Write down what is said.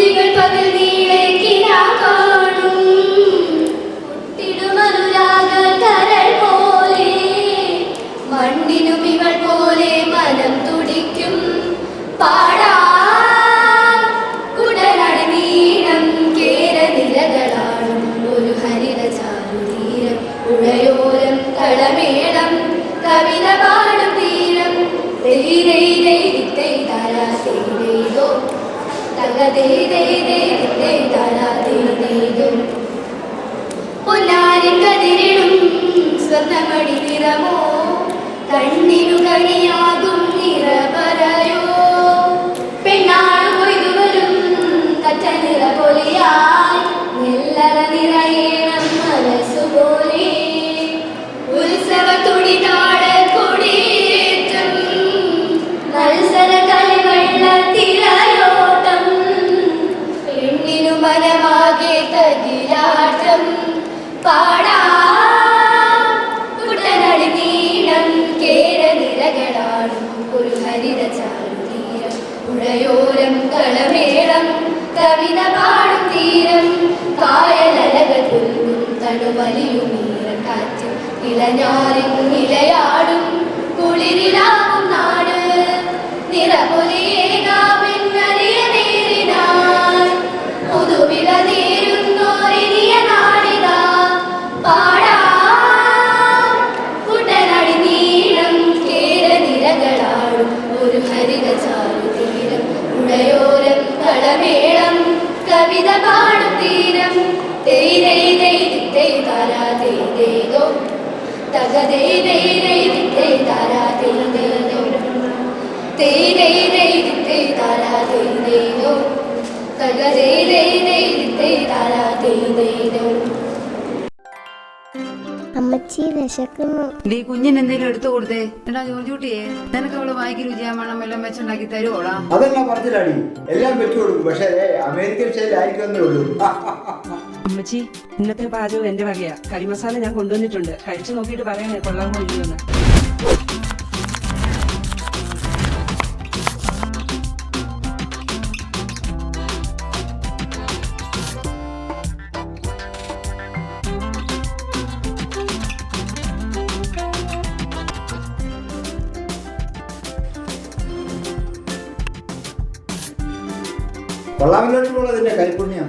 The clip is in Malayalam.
കൊച്ചികൾ പകൽ നീളെ തകതേ തെയ്തൈ താരാ തെയ്തോ പൊന്നാരി കതിരിടും സ്വർണമണി നിറമോ കണ്ണിനു കണിയാകും നിറ കവിത പാടും തീരം. കായലലകൾ പുൽകും തണുവലിയും കാറ്റും ഇളഞ്ഞാറിൻ നിലയാടും കുളിരിലാകും നാട് നിറപൊലിയേകാമെന്നറിയ അമ്മച്ചി വിശക്കുന്നു. നീ കുഞ്ഞിന് എന്തെങ്കിലും എടുത്തു കൊടുത്തേ? എടാ ജോർജ് കുട്ടിയെ നിനക്ക് അവൾ വായിക്ക് രുചിയാമണം എല്ലാം വെച്ചുണ്ടാക്കി തരുവോളാ അതെല്ലാം പറഞ്ഞില്ലാടി. എല്ലാം വെച്ചു കൊടുക്കും. പക്ഷേ അമേരിക്കൻ സ്റ്റൈലായിരിക്കുമെന്നേ ഉള്ളൂ. അമ്മച്ചി ഇന്നത്തെ പാചകം എന്റെ വകയാ. കരിമസാല ഞാൻ കൊണ്ടുവന്നിട്ടുണ്ട്. കഴിച്ചു നോക്കിയിട്ട് പറയണേ കൊള്ളാമോ കൊണ്ടുവന്ന് കൊള്ളാമല്ലോ അതിന്റെ കൈപുണ്യം